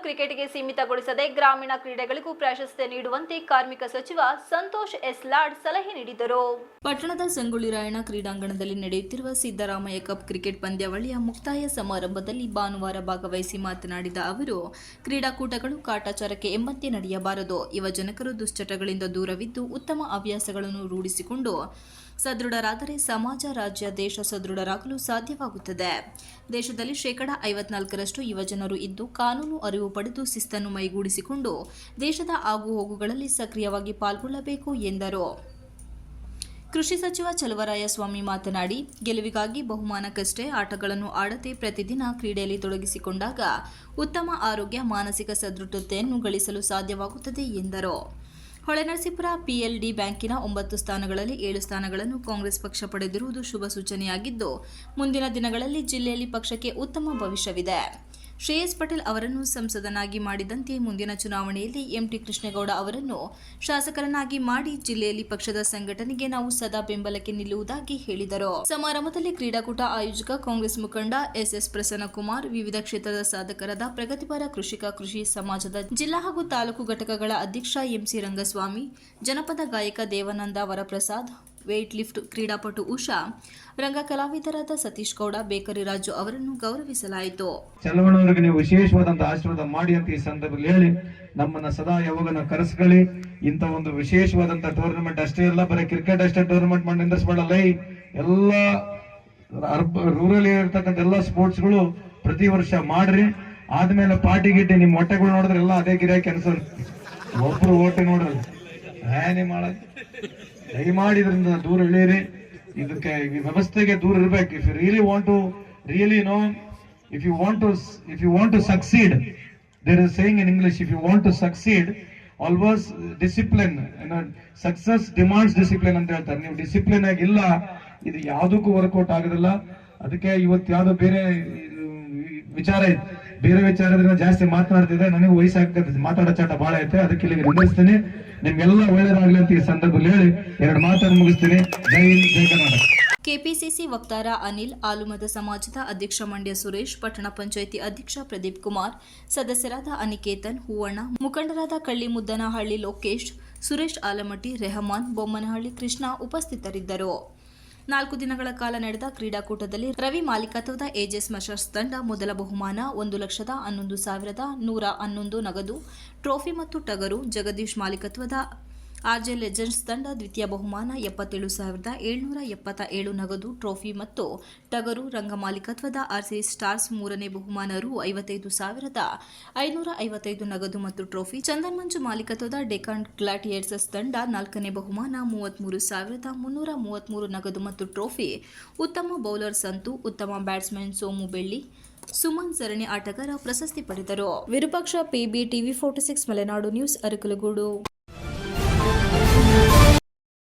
ಕ್ರಿಕೆಟ್ಗೆ ಸೀಮಿತಗೊಳಿಸದೆ ಗ್ರಾಮೀಣ ಕ್ರೀಡೆಗಳಿಗೂ ಪ್ರಾಶಸ್ತ್ಯ ನೀಡುವಂತೆ ಕಾರ್ಮಿಕ ಸಚಿವ ಸಂತೋಷ್ ಎಸ್ ಲಾಡ್ ಸಲಹೆ ನೀಡಿದರು. ಪಟ್ಟಣದ ಸಂಗೊಳ್ಳಿ ರಾಯಣ್ಣ ಕ್ರೀಡಾಂಗಣದಲ್ಲಿ ನಡೆಯುತ್ತಿರುವ ಸಿದ್ದರಾಮಯ್ಯ ಕಪ್ ಕ್ರಿಕೆಟ್ ಪಂದ್ಯಾವಳಿಯ ಮುಕ್ತಾಯ ಸಮಾರಂಭದಲ್ಲಿ ಭಾನುವಾರ ಭಾಗವಹಿಸಿ ಮಾತನಾಡಿದ ಅವರು, ಕ್ರೀಡಾಕೂಟಗಳು ಕಾಟಾಚಾರಕ್ಕೆ ಎಂಬಂತೆ ನಡೆಯಬಾರದು. ಯುವಜನಕರು ದುಶ್ಚಟಗಳಿಂದ ದೂರವಿದ್ದು ಉತ್ತಮ ಹವ್ಯಾಸಗಳನ್ನು ರೂಢಿಸಿಕೊಂಡು ಸದೃಢರಾದರೆ ಸಮಾಜ, ರಾಜ್ಯ, ದೇಶ ಸದೃಢರಾಗಲು ಸಾಧ್ಯವಾಗುತ್ತದೆ. ದೇಶದಲ್ಲಿ ಶೇಕಡ ಐವತ್ನಾಲ್ಕರಷ್ಟು ಯುವಜನರು ಇದ್ದು ಕಾನೂನು ಅರಿವು ಪಡೆದು ಶಿಸ್ತನ್ನು ಮೈಗೂಡಿಸಿಕೊಂಡು ದೇಶದ ಆಗುಹೋಗುಗಳಲ್ಲಿ ಸಕ್ರಿಯವಾಗಿ ಪಾಲ್ಗೊಳ್ಳಬೇಕು ಎಂದರು. ಕೃಷಿ ಸಚಿವ ಚಲುವರಾಯಸ್ವಾಮಿ ಮಾತನಾಡಿ, ಗೆಲುವಿಗಾಗಿ ಬಹುಮಾನಕ್ಕಷ್ಟೇ ಆಟಗಳನ್ನು ಆಡದೆ ಪ್ರತಿದಿನ ಕ್ರೀಡೆಯಲ್ಲಿ ತೊಡಗಿಸಿಕೊಂಡಾಗ ಉತ್ತಮ ಆರೋಗ್ಯ, ಮಾನಸಿಕ ಸದೃಢತೆಯನ್ನು ಗಳಿಸಲು ಸಾಧ್ಯವಾಗುತ್ತದೆ ಎಂದರು. ಹೊಳೆನರಸೀಪುರ ಪಿಎಲ್ಡಿ ಬ್ಯಾಂಕಿನ ಒಂಬತ್ತು ಸ್ಥಾನಗಳಲ್ಲಿ ಏಳು ಸ್ಥಾನಗಳನ್ನು ಕಾಂಗ್ರೆಸ್ ಪಕ್ಷ ಪಡೆದಿರುವುದು ಶುಭ ಸೂಚನೆಯಾಗಿದ್ದು, ಮುಂದಿನ ದಿನಗಳಲ್ಲಿ ಜಿಲ್ಲೆಯಲ್ಲಿ ಪಕ್ಷಕ್ಕೆ ಉತ್ತಮ ಭವಿಷ್ಯವಿದೆ. ಶ್ರೇಯಸ್ ಪಟೇಲ್ ಅವರನ್ನು ಸಂಸದನಾಗಿ ಮಾಡಿದಂತೆ ಮುಂದಿನ ಚುನಾವಣೆಯಲ್ಲಿ ಎಂಟಿ ಕೃಷ್ಣೇಗೌಡ ಅವರನ್ನು ಶಾಸಕರನ್ನಾಗಿ ಮಾಡಿ ಜಿಲ್ಲೆಯಲ್ಲಿ ಪಕ್ಷದ ಸಂಘಟನೆಗೆ ನಾವು ಸದಾ ಬೆಂಬಲಕ್ಕೆ ನಿಲ್ಲುವುದಾಗಿ ಹೇಳಿದರು. ಸಮಾರಂಭದಲ್ಲಿ ಕ್ರೀಡಾಕೂಟ ಆಯೋಜಕ, ಕಾಂಗ್ರೆಸ್ ಮುಖಂಡ ಎಸ್ಎಸ್ ಪ್ರಸನ್ನಕುಮಾರ್, ವಿವಿಧ ಕ್ಷೇತ್ರದ ಸಾಧಕರಾದ ಪ್ರಗತಿಪರ ಕೃಷಿಕ, ಕೃಷಿ ಸಮಾಜದ ಜಿಲ್ಲಾ ಹಾಗೂ ತಾಲೂಕು ಘಟಕಗಳ ಅಧ್ಯಕ್ಷ ಎಂಸಿ ರಂಗಸ್ವಾಮಿ, ಜನಪದ ಗಾಯಕ ದೇವಾನಂದ ವರಪ್ರಸಾದ್ ವೇಟ್ ಲಿಫ್ಟ್ ಕ್ರೀಡಾಪಟು ಉಷಾ, ರಂಗ ಕಲಾವಿದರಾದ ಸತೀಶ್ ಗೌಡ, ಬೇಕರಿ ರಾಜು ಅವರನ್ನು ಗೌರವಿಸಲಾಯಿತು. ಚಲವಣವರಿಗೆ ನೀವು ವಿಶೇಷವಾದಂತಹ ಆಶೀರ್ವಾದ ಮಾಡಿ ಅಂತ ಈ ಸಂದರ್ಭದಲ್ಲಿ ಹೇಳಿ, ನಮ್ಮನ್ನ ಸದಾ ಯಾವಾಗ ಕರೆಸ್ಕೊಳ್ಳಿ. ಇಂತ ಒಂದು ವಿಶೇಷವಾದಂತ ಟೂರ್ನಮೆಂಟ್ ಅಷ್ಟೇ ಇಲ್ಲ ಬರೀ ಕ್ರಿಕೆಟ್ ಅಷ್ಟೇ ಟೂರ್ನಮೆಂಟ್ ಮಾಡಿ ನಿಂದಿಸ್ಬೇಡಲ್ಲ ಎಲ್ಲ ರೂರಲ್ ಇರ್ತಕ್ಕಂಥ ಎಲ್ಲ ಸ್ಪೋರ್ಟ್ಸ್ಗಳು ಪ್ರತಿ ವರ್ಷ ಮಾಡ್ರಿ. ಆದ್ಮೇಲೆ ಪಾರ್ಟಿ ಗಿಟ್ಟಿ ನಿಮ್ ಹೊಟ್ಟೆಗಳು ನೋಡಿದ್ರೆ ಎಲ್ಲ ಅದೇ ಗಿರಾಕಿ ಅನ್ಸಲ್ ಒಬ್ರು ಓಟೆ ನೋಡ್ರಲ್ಲ ಏನೇ ಮಾಡೋದು ದಯಮಾಡಿ ಇದರಿಂದ ದೂರ ಇಳೀರಿ ಇದಕ್ಕೆ ಈ ವ್ಯವಸ್ಥೆಗೆ ದೂರ ಇರಬೇಕು. If you really want to really know if you want to if you want to succeed there is saying in English if you want to succeed always discipline success demands discipline ಅಂತ ಹೇಳ್ತಾರೆ. ನೀವು discipline ಆಗಿಲ್ಲ ಇದು ಯಾವುದಕ್ಕೂ workout ಆಗೋದಿಲ್ಲ. ಅದಕ್ಕೆ ಇವತ್ತು ಯಾವುದೋ ಬೇರೆ ವಿಚಾರ ಇತ್ತು ಬೇರೆ ವಿಚಾರದಿಂದ ಜಾಸ್ತಿ ಮಾತನಾಡ್ತಿದ್ದೆ ನನಗೆ ವಯಸ್ಸಾಗ್ತದೆ. ಮಾತಾಡೋ ಚಾಟ ಬಹಳ ಐತೆ. ಅದಕ್ಕೆ ಇಲ್ಲಿಗೆ ನಿಲ್ಲಿಸ್ತೀನಿ. ನಿಮ್ಗೆಲ್ಲ ಒಳ್ಳೇದಾಗ್ಲಿ ಅಂತ ಈ ಸಂದರ್ಭದಲ್ಲಿ ಹೇಳಿ. ಎರಡು ಮಾತನ್ನು ಮುಗಿಸ್ತೀನಿ. ಜೈ ಹಿಂದ್, ಜೈ ಕರ್ನಾಟಕ. ಕೆಪಿಸಿಸಿ ವಕ್ತಾರ ಅನಿಲ್, ಆಲುಮದ ಸಮಾಜದ ಅಧ್ಯಕ್ಷ ಮಂಡ್ಯ ಸುರೇಶ್, ಪಟ್ಟಣ ಪಂಚಾಯಿತಿ ಅಧ್ಯಕ್ಷ ಪ್ರದೀಪ್ ಕುಮಾರ್, ಸದಸ್ಯರಾದ ಅನಿಕೇತನ್, ಹೂವಣ್ಣ, ಮುಖಂಡರಾದ ಕಳ್ಳಿಮುದ್ದನಹಳ್ಳಿ ಲೋಕೇಶ್, ಸುರೇಶ್ ಆಲಮಟ್ಟಿ, ರೆಹಮಾನ್, ಬೊಮ್ಮನಹಳ್ಳಿ ಕೃಷ್ಣ ಉಪಸ್ಥಿತರಿದ್ದರು. ನಾಲ್ಕು ದಿನಗಳ ಕಾಲ ನಡೆದ ಕ್ರೀಡಾಕೂಟದಲ್ಲಿ ರವಿ ಮಾಲೀಕತ್ವದ ಏಜೆಸ್ ಮಷರ್ಸ್ ತಂಡ ಮೊದಲ ಬಹುಮಾನ, ಒಂದು ಲಕ್ಷದ ಹನ್ನೊಂದು ಸಾವಿರದ ನೂರ ಹನ್ನೊಂದು ನಗದು, ಟ್ರೋಫಿ ಮತ್ತು ಟಗರು, ಜಗದೀಶ್ ಮಾಲೀಕತ್ವದ ಆರ್ಜೆ ಲೆಜೆಂಡ್ಸ್ ತಂಡ ದ್ವಿತೀಯ ಬಹುಮಾನ ಎಪ್ಪತ್ತೇಳು ಸಾವಿರದ ಏಳ್ನೂರ ಎಪ್ಪತ್ತ ಏಳು ನಗದು ಟ್ರೋಫಿ ಮತ್ತು ಟಗರು ರಂಗ ಮಾಲೀಕತ್ವದ ಆರ್ಸಿ ಸ್ಟಾರ್ಸ್ ಮೂರನೇ ಬಹುಮಾನ ರು ಐವತ್ತೈದು ಸಾವಿರದ ಐನೂರ ಐವತ್ತೈದು ನಗದು ಮತ್ತು ಟ್ರೋಫಿ ಚಂದನ್ ಮಂಜು ಮಾಲೀಕತ್ವದ ಡೆಕಾನ್ ಗ್ಲಾಟಿಯರ್ಸಸ್ ತಂಡ ನಾಲ್ಕನೇ ಬಹುಮಾನ ಮೂವತ್ಮೂರು ಸಾವಿರದ ಮುನ್ನೂರ ಮೂವತ್ಮೂರು ನಗದು ಮತ್ತು ಟ್ರೋಫಿ ಉತ್ತಮ ಬೌಲರ್ ಸಂತು ಉತ್ತಮ ಬ್ಯಾಟ್ಸ್ಮನ್ ಸೋಮು ಬೆಳ್ಳಿ, ಸುಮನ್ ಸರಣಿ ಆಟಗಾರ ಪ್ರಶಸ್ತಿ ಪಡೆದರು. Virupaksha, PB TV forty six, Malenadu news, Arakalagudu.